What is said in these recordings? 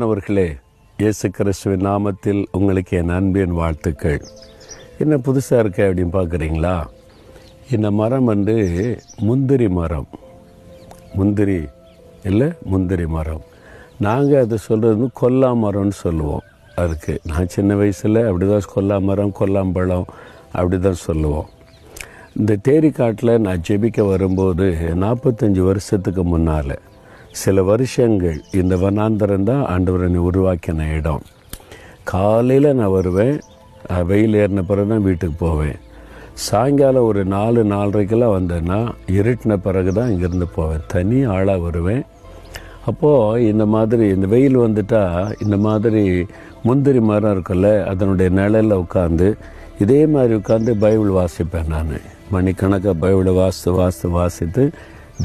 மாணவர்களே இயேசு கிறிஸ்துவின் நாமத்தில் உங்களுக்கு என் அன்பின் வாழ்த்துக்கள். என்ன புதுசாக இருக்க அப்படின்னு பார்க்குறீங்களா? இந்த மரம் வந்து முந்திரி மரம். முந்திரி இல்லை முந்திரி மரம். நாங்கள் அதை சொல்கிறது வந்து கொல்லா மரம்னு சொல்லுவோம். அதுக்கு நான் சின்ன வயசில் அப்படி தான் கொல்லா மரம் கொல்லாம்பழம் அப்படி தான் சொல்லுவோம். இந்த தேரிக்காட்டில் நான் ஜெபிக்க வரும்போது நாற்பத்தஞ்சு வருஷத்துக்கு முன்னால் சில வருஷங்கள் இந்த வனாந்தரம் தான் ஆண்டவரனை உருவாக்கின இடம். காலையில் நான் வருவேன் வெயில் ஏறின பிறகு தான் வீட்டுக்கு போவேன். சாயங்காலம் ஒரு நாலு நாலரைக்கெல்லாம் வந்தேன்னா இருட்டின பிறகு தான் இங்கேருந்து போவேன். தனி ஆளாக வருவேன். அப்போது இந்த மாதிரி இந்த வெயில் வந்துட்டால் இந்த மாதிரி முந்திரி மரம் இருக்குல்ல அதனுடைய நிழலில் உட்காந்து இதே மாதிரி உட்காந்து பைபிள் வாசிப்பேன் நான். மணிக்கணக்காக பைபிளை வாசித்து வாசித்து வாசித்து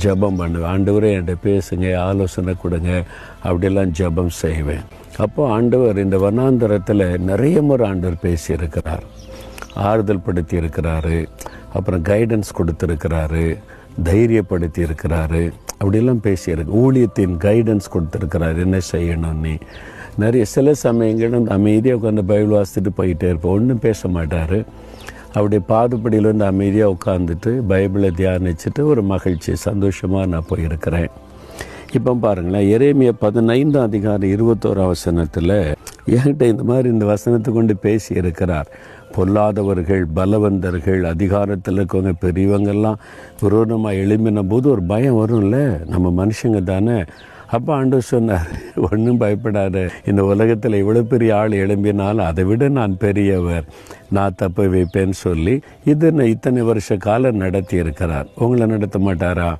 ஜெபம் பண்ணுவேன் ஆண்டவரே என்கிட்ட பேசுங்க ஆலோசனை கொடுங்க. அப்படிலாம் ஜெபம் செய்வேன். அப்போ ஆண்டவர் இந்த வனாந்தரத்தில் நிறைய முறை ஆண்டவர் பேசியிருக்கிறார். ஆறுதல் படுத்தி இருக்கிறாரு அப்புறம் கைடன்ஸ் கொடுத்துருக்கிறாரு. தைரியப்படுத்தி இருக்கிறாரு அப்படிலாம் பேசியிருக்கு. ஊழியத்தின் கைடன்ஸ் கொடுத்துருக்கிறாரு. என்ன செய்யணும்னு நிறைய சில சமயங்கள் அமைதியாக உட்காந்து பைபிள் வாசித்துட்டு போயிட்டே இருப்போம். ஒன்றும் பேச மாட்டார். அவருடைய பாதுபடியில் வந்து அமைதியாக உட்காந்துட்டு பைபிளை தியானிச்சுட்டு ஒரு மகிழ்ச்சி சந்தோஷமாக நான் போயிருக்கிறேன். இப்போ பாருங்களேன் எரேமிய பதினைந்தாம் அதிகாரம் இருபத்தோரா வசனத்தில் என்கிட்ட இந்த மாதிரி இந்த வசனத்தை கொண்டு பேசி இருக்கிறார் பொல்லாதவர்கள் பலவந்தர்கள் அதிகாரத்தில் இருக்கவங்க பெரியவங்கெல்லாம் விரோதமாக எழும்பின போது ஒரு பயம் வரும்ல? நம்ம மனுஷங்க தானே? அப்போ ஆண்டு சொன்னார் ஒன்றும் பயப்படாத. இந்த உலகத்தில் இவ்வளோ பெரிய ஆள் எழும்பினாலும் அதை விட நான் பெரியவர். நான் தப்ப வைப்பேன்னு சொல்லி இது நான் இத்தனை வருஷ காலம் நடத்தி இருக்கிறார். உங்களை நடத்த மாட்டாரா?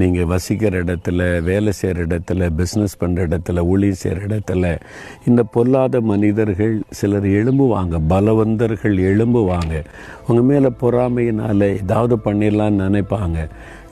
நீங்கள் வசிக்கிற இடத்துல வேலை செய்கிற இடத்துல பிஸ்னஸ் பண்ணுற இடத்துல ஒளி செய்கிற இடத்துல இந்த பொல்லாத மனிதர்கள் சிலர் எழும்புவாங்க. பலவந்தர்கள் எழும்புவாங்க. உங்கள் மேலே பொறாமையினால் ஏதாவது பண்ணிடலான்னு நினைப்பாங்க.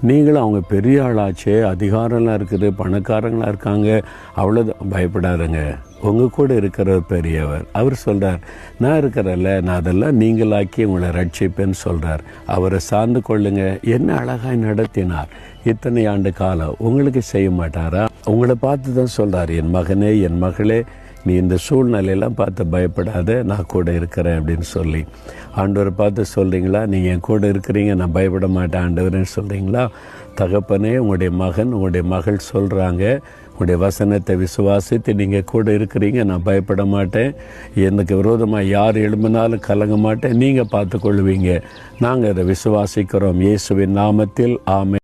நீங்களும் அவங்க பெரிய ஆளாச்சே அதிகாரம்லாம் இருக்குது பணக்காரங்களாக இருக்காங்க அவ்வளோ பயப்படாதுங்க. உங்கள் கூட இருக்கிறவர் பெரியவர். அவர் சொல்கிறார் நான் இருக்கிறல்ல நான் அதெல்லாம் நீங்களாக்கி உங்களை ரட்சிப்பேன்னு சொல்கிறார் அவரை சார்ந்து கொள்ளுங்க. என்ன அழகாய் நடத்தினார். இத்தனை ஆண்டு காலம். உங்களுக்கு செய்ய மாட்டாரா? உங்களை பார்த்து தான் சொல்கிறார் என் மகனே என் மகளே நீ இந்த சூழ்நிலையெல்லாம் பார்த்து பயப்படாத நான் கூட இருக்கிறேன் அப்படின்னு சொல்லி. ஆண்டவரை பார்த்து சொல்கிறீங்களா நீங்கள் என் கூட இருக்கிறீங்க நான் பயப்பட மாட்டேன் ஆண்டவரேன்னு சொல்கிறீங்களா தகப்பனே உங்களுடைய மகன் உங்களுடைய மகள் சொல்கிறாங்க உங்களுடைய வசனத்தை விசுவாசித்து நீங்கள் கூட இருக்கிறீங்க நான் பயப்பட மாட்டேன். எனக்கு விரோதமாக யார் எழும்பினாலும் கலங்க மாட்டேன். நீங்கள் பார்த்து கொள்வீங்க நாங்கள் அதை விசுவாசிக்கிறோம். இயேசுவின் நாமத்தில் ஆமை